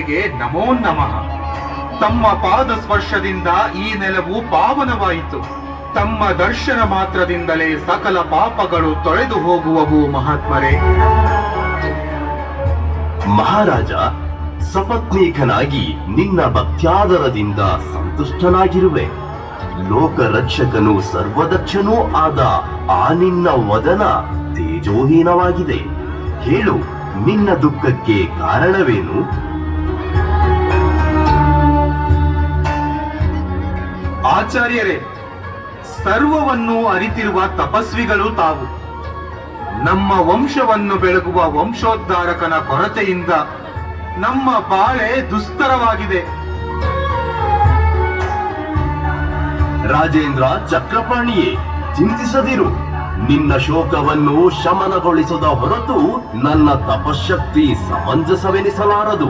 ಮಹಾಮುನಿಗಳಿಗೆ ನಮೋ ನಮಃ. ತಮ್ಮ ಪಾದ ಸ್ಪರ್ಶದಿಂದ ಈ ನೆಲವು ಪಾವನವಾಯಿತು. ತಮ್ಮ ದರ್ಶನ ಮಾತ್ರದಿಂದಲೇ ಸಕಲ ಪಾಪಗಳು ತೊಳೆದು ಹೋಗುವವು ಮಹಾತ್ಮರೇ. ಮಹಾರಾಜ, ಸಪತ್ನೀಕನಾಗಿ ನಿನ್ನ ಭಕ್ತ್ಯಾದರದಿಂದ ಸಂತುಷ್ಟನಾಗಿರುವೆ. ಲೋಕ ರಕ್ಷಕನು ಸರ್ವದಕ್ಷನೂ ಆದ ಆ ನಿನ್ನ ವದನ ತೇಜೋಹೀನವಾಗಿದೆ. ಹೇಳು, ನಿನ್ನ ದುಃಖಕ್ಕೆ ಕಾರಣವೇನು? ಆಚಾರ್ಯರೇ, ಸರ್ವವನ್ನು ಅರಿತಿರುವ ತಪಸ್ವಿಗಳು ತಾವು. ನಮ್ಮ ವಂಶವನ್ನು ಬೆಳಗುವ ವಂಶೋದ್ಧಾರಕನ ಕೊರತೆಯಿಂದ ನಮ್ಮ ಬಾಳೆ ದುಸ್ತರವಾಗಿದೆ. ರಾಜೇಂದ್ರ ಚಕ್ರಪಾಣಿಯೇ, ಚಿಂತಿಸದಿರು. ನಿನ್ನ ಶೋಕವನ್ನು ಶಮನಗೊಳಿಸದ ಹೊರತು ನನ್ನ ತಪಶಕ್ತಿ ಸಮಂಜಸವೆನಿಸಲಾರದು.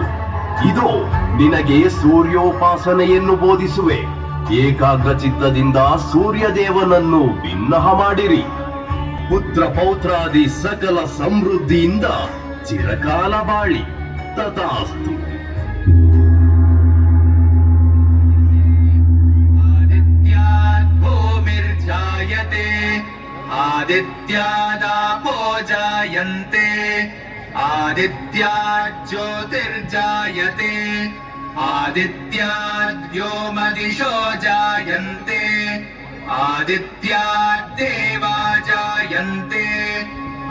ಇದು, ನಿನಗೆ ಸೂರ್ಯೋಪಾಸನೆಯನ್ನು ಬೋಧಿಸುವೆ. ಏಕಾಗ್ರ ಚಿತ್ತದಿಂದ ಸೂರ್ಯದೇವನನ್ನು ಭಿನ್ನಹ ಮಾಡಿರಿ. ಪುತ್ರ ಪೌತ್ರಾದಿ ಸಕಲ ಸಮೃದ್ಧಿಯಿಂದ ಚಿರಕಾಲ ಬಾಳಿ. ತಥಾಸ್ತು. ಆದಿತ್ಯಾದಾಪೋ ಜಾಯಂತೆ ಆದಿತ್ಯ ಜ್ಯೋತಿರ್ಜಾಯತೆ आदित्याद्योमदिशो जायन्ते। आदित्याद्देवा जायन्ते।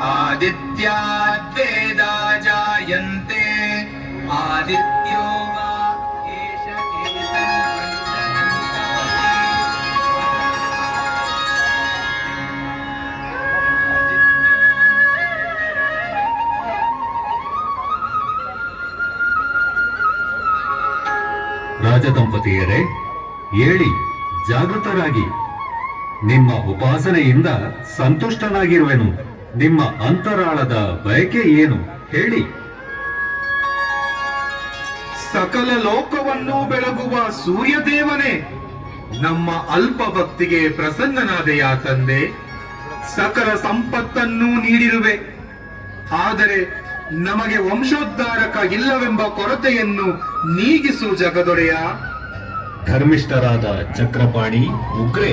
आदित्याद्वेदा जायन्ते। आदित्यो ರಾಜದಂಪತಿಯರೇ, ಹೇಳಿ, ಜಾಗೃತರಾಗಿ. ನಿಮ್ಮ ಉಪಾಸನೆಯಿಂದ ಸಂತುಷ್ಟನಾಗಿರುವೆನು. ನಿಮ್ಮ ಅಂತರಾಳದ ಬಯಕೆ ಏನು? ಹೇಳಿ. ಸಕಲ ಲೋಕವನ್ನು ಬೆಳಗುವ ಸೂರ್ಯದೇವನೇ, ನಮ್ಮ ಅಲ್ಪ ಭಕ್ತಿಗೆ ಪ್ರಸನ್ನನಾದೆಯ ತಂದೆ? ಸಕಲ ಸಂಪತ್ತನ್ನು ನೀಡಿರುವೆ. ಆದರೆ ನಮಗೆ ವಂಶೋದ್ಧಾರಕ ಇಲ್ಲವೆಂಬ ಕೊರತೆಯನ್ನು ನೀಗಿಸು ಜಗದೊಡೆಯ. ಧರ್ಮಿಷ್ಠರಾದ ಚಕ್ರಪಾಣಿ ಉಗ್ರೆ.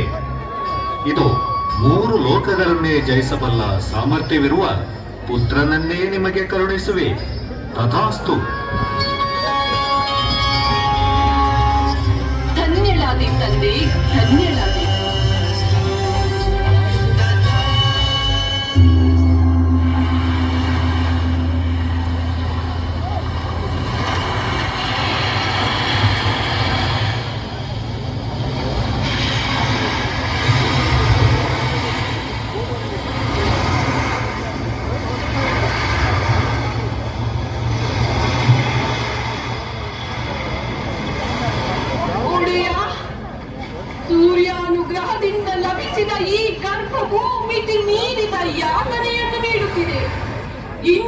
ಇದು ಮೂರು ಲೋಕಗಳನ್ನೇ ಜಯಿಸಬಲ್ಲ ಸಾಮರ್ಥ್ಯವಿರುವ ಪುತ್ರನನ್ನೇ ನಿಮಗೆ ಕರುಣಿಸುವೆ. ತಥಾಸ್ತು.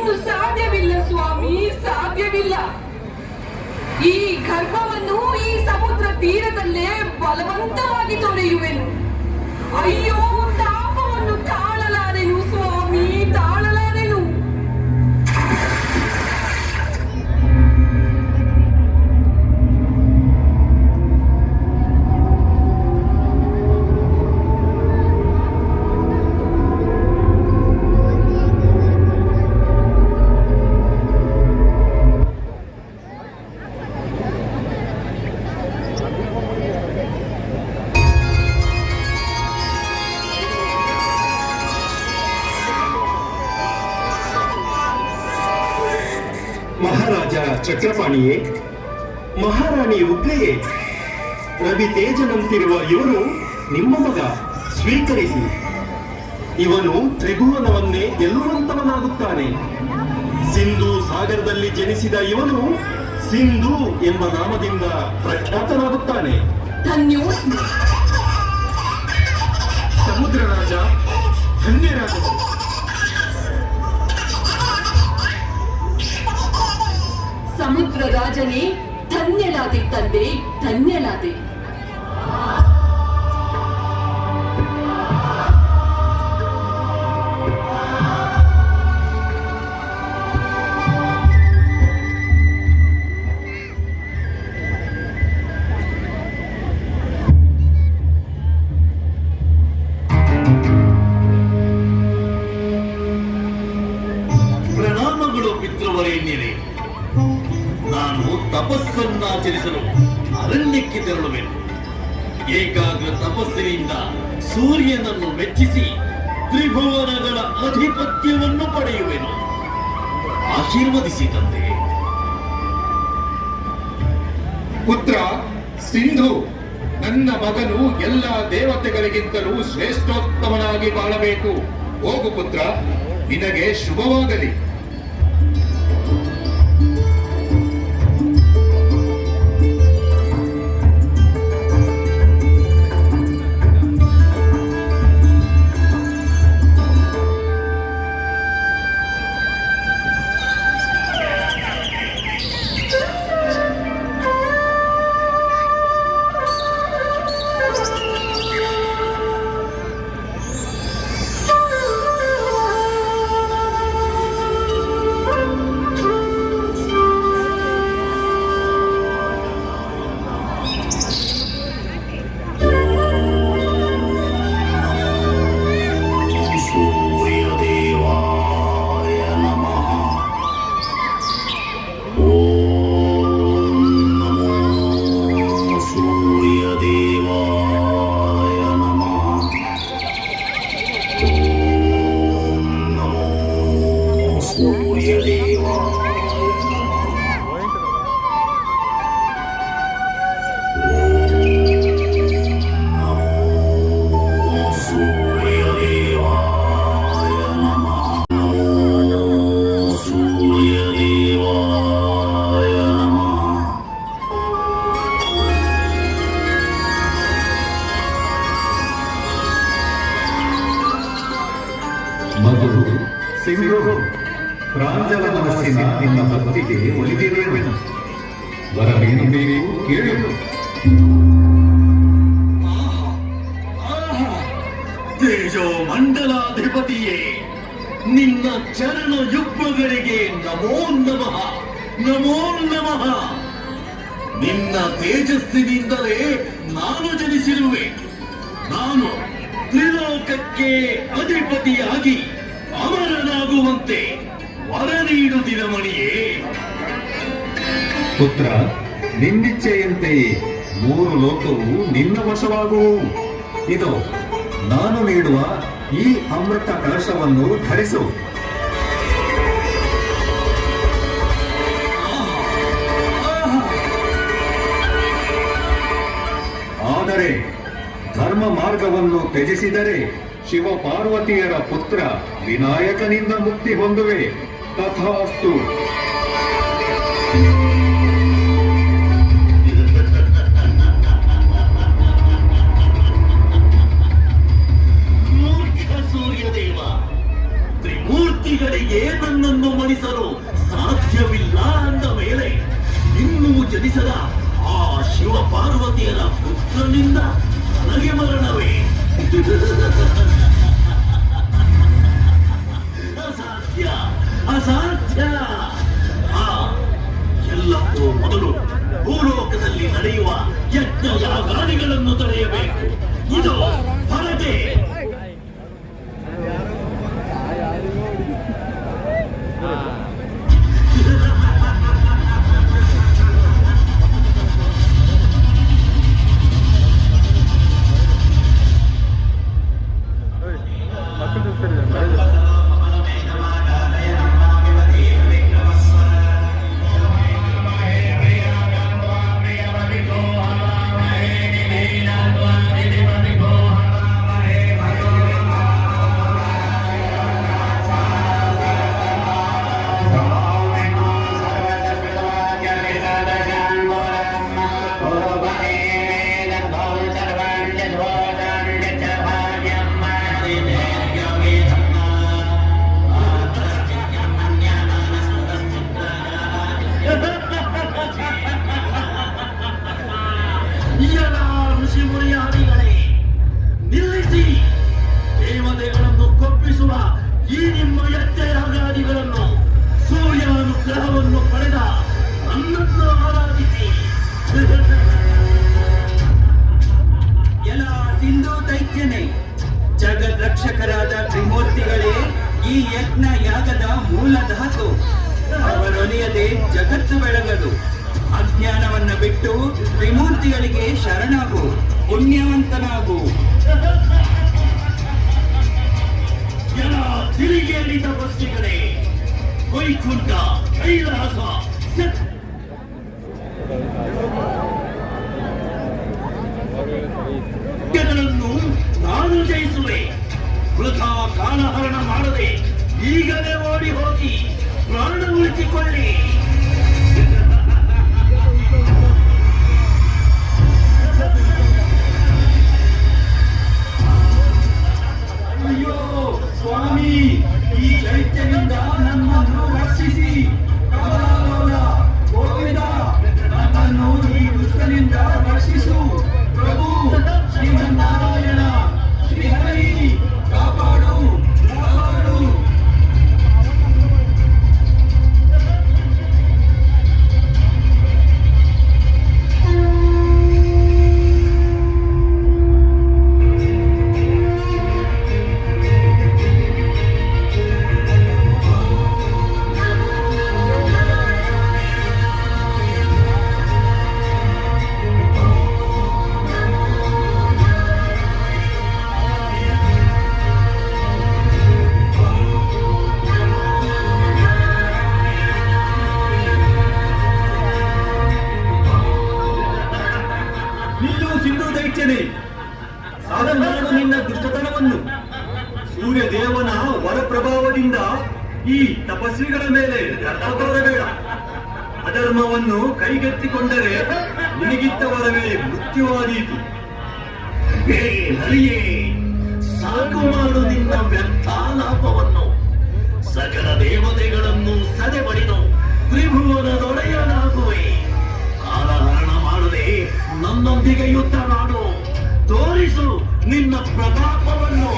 ಇನ್ನು ಸಾಧ್ಯವಿಲ್ಲ ಸ್ವಾಮಿ ಸಾಧ್ಯವಿಲ್ಲ. ಈ ಗರ್ಭವನ್ನು ಈ ಸಮುದ್ರ ತೀರದಲ್ಲೇ ಬಲವಂತವಾಗಿ ತೊರೆಯುವೆನು. ಅಯ್ಯೋ ಚಕ್ರಪಾಣಿಯೇ ಮಹಾರಾಣಿ ಉಗ್ರೆಯೇ ರವಿ ತೇಜನಂತಿರುವ ಇವನು ನಿಮ್ಮ ಮಗ, ಸ್ವೀಕರಿಸಿ. ಇವನು ತ್ರಿಭುವನವನ್ನೇ ಗೆಲ್ಲುವಂತವನಾಗುತ್ತಾನೆ. ಸಿಂಧು ಸಾಗರದಲ್ಲಿ ಜನಿಸಿದ ಇವನು ಸಿಂಧು ಎಂಬ ನಾಮದಿಂದ ಪ್ರಖ್ಯಾತನಾಗುತ್ತಾನೆ. ಸೂರ್ಯನನ್ನು ಮೆಚ್ಚಿಸಿ ತ್ರಿಭುವನಗಳ ಆಧಿಪತ್ಯವನ್ನು ಪಡೆಯುವೆನು. ಆಶೀರ್ವದಿಸಿ ತಂದೆ ಪುತ್ರ, ಸಿಂಧು, ನನ್ನ ಮಗನು ಎಲ್ಲ ದೇವತೆಗಳಿಗಿಂತಲೂ ಶ್ರೇಷ್ಠೋತ್ತಮನಾಗಿ ಬಾಳಬೇಕು. ಹೋಗು ಪುತ್ರ, ನಿನಗೆ ಶುಭವಾಗಲಿ. ಪ್ರಾಂಜಲ ಮನಸ್ಸಿನ ನಿನ್ನ ಭಕ್ತಿಗೆ ಒಲಿದಿರುವೆನು ವರವೇನು ಬೇಕು ಕೇಳು ತೇಜೋ ಮಂಡಲಾಧಿಪತಿಯೇ ನಿನ್ನ ಚರಣ ಯುಗ್ಮಗಳಿಗೆ ನಮೋ ನಮಃ ನಮೋ ನಮಃ. ನಿನ್ನ ತೇಜಸ್ಸಿನಿಂದಲೇ ನಾನು ಜನಿಸಿರುವೆ. ನಾನು ತ್ರಿಲೋಕಕ್ಕೆ ಅಧಿಪತಿಯಾಗಿ ಅಮರನಾಗುವಂತೆ. ವರ ನೀಡುತ್ತಿದ ಮಣಿಯೇ ಪುತ್ರ ನಿನ್ನಿಚ್ಛೆಯಂತೆ ಮೂರು ಲೋಕವು ನಿನ್ನ ವಶವಾಗುವು. ಇದು, ನಾನು ನೀಡುವ ಈ ಅಮೃತ ಕಲಶವನ್ನು ಧರಿಸು. ಆದರೆ ಧರ್ಮ ಮಾರ್ಗವನ್ನು ತ್ಯಜಿಸಿದರೆ ಶಿವ ಪಾರ್ವತಿಯರ ಪುತ್ರ ವಿನಾಯಕನಿಂದ ಮುಕ್ತಿ ಹೊಂದುವೆ. ತಥಾಸ್ತು. ಮೂರ್ಖ ಸೂರ್ಯದೇವ, ತ್ರಿಮೂರ್ತಿಗಳಿಗೆ ನನ್ನನ್ನು ಮಣಿಸಲು ಸಾಧ್ಯವಿಲ್ಲ ಅಂದ ಮೇಲೆ ಇನ್ನೂ ಜನಿಸದ ಆ ಶಿವ ಪಾರ್ವತಿಯರ ಪುತ್ರನಿಂದ ನನಗೆ ಮರಣವೇ. ಅಸಾಧ್ಯ ಎಲ್ಲಕ್ಕೂ ಮೊದಲು ಭೂಲೋಕದಲ್ಲಿ ನಡೆಯುವ ಯಜ್ಞ ಯಾಗಾದಿಗಳನ್ನು ತಡೆಯಬೇಕು ಇದು ಹೊರಗೆ ಬಿಟ್ಟು ತ್ರಿಮೂರ್ತಿಗಳಿಗೆ ಶರಣಾಗು, ಪುಣ್ಯವಂತನಾಗು. ಜನ ತಿರುಗೇರಿ ತಪಸ್ಸಿಗಳೇ ವೈಕುಂಠ, ಕೈಲಾಸ, ಸತ್- ಸತ್ಯಗಳನ್ನು ನಾನು ಜಯಿಸುವೆ. ವೃಥಾ ಕಾಲಹರಣ ಮಾಡದೆ ಈಗಲೇ ಓಡಿ ಹೋಗಿ. ಕೈಗೆತ್ತಿಕೊಂಡರೆ ನಿನಗಿತ್ತ ವರವೇ ಮೃತ್ಯುವಾದೀತು ಹೇ ಹರಿಯೇ ಸಾಕು ಮಾಡು ನಿನ್ನ ವ್ಯರ್ಥಾಲಾಪವನ್ನು. ಸಕಲ ದೇವತೆಗಳನ್ನು ಸದೆ ಬಡಿದು ತ್ರಿಭುವನದೊಡೆಯನಾಗುವೆ. ಕಾಲಹರಣ ಮಾಡದೆ ನನ್ನೊಂದಿಗೆ ಯುದ್ಧ ಮಾಡು. ತೋರಿಸು ನಿನ್ನ ಪ್ರತಾಪವನ್ನು.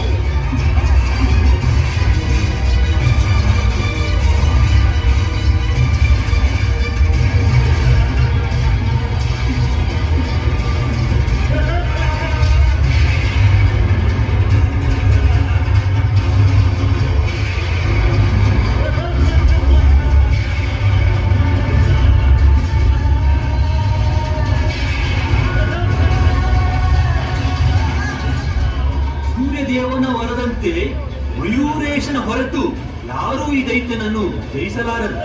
ಮಯೂರೇಶನ ಹೊರತು ಯಾರೂ ಈ ದೈತ್ಯನನ್ನು ಜಯಿಸಲಾರರು.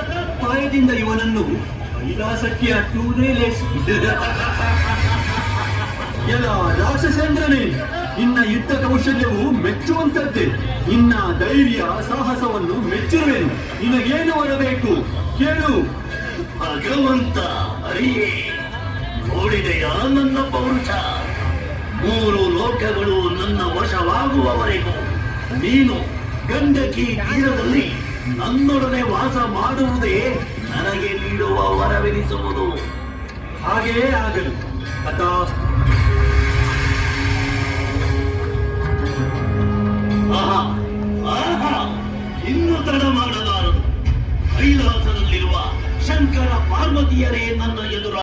ಪಾಯದಿಂದ ಇವನನ್ನು ಕೈಲಾಸಕ್ಕೆ ಅಟ್ಟುವುದೇ ಲೇಸ್ ಎಲ್ಲ ರಾಕ್ಷಸೇಂದ್ರನೇ, ನಿನ್ನ ಯುದ್ಧ ಕೌಶಲ್ಯವು ಮೆಚ್ಚುವಂತದ್ದೇ ನಿನ್ನ ಧೈರ್ಯ ಸಾಹಸವನ್ನು ಮೆಚ್ಚಿರುವೆನು ನಿನಗೇನು ಹೊರಬೇಕು? ಕೇಳು. ಭಗವಂತ, ಅರಿಯೇ. ನೋಡಿದೆಯಾ ನನ್ನ ಪೌರುಷ? ಮೂರು ಲೋಕಗಳು ನನ್ನ ವಶವಾಗುವವರೆಗೂ. ನೀನು ಗಂಡಕಿ ತೀರದಲ್ಲಿ ನನ್ನೊಡನೆ ವಾಸ ಮಾಡುವುದೇ ನನಗೆ ನೀಡುವ ವರವೆನಿಸುವುದು. ಹಾಗೆಯೇ ಆಗಲು ಕಥಾ ಇನ್ನು ತಡ ಮಾಡಲಾರದು ಕೈಲಾಸದಲ್ಲಿರುವ ಶಂಕರ ಪಾರ್ವತಿಯರೇ ನನ್ನ ಎದುರ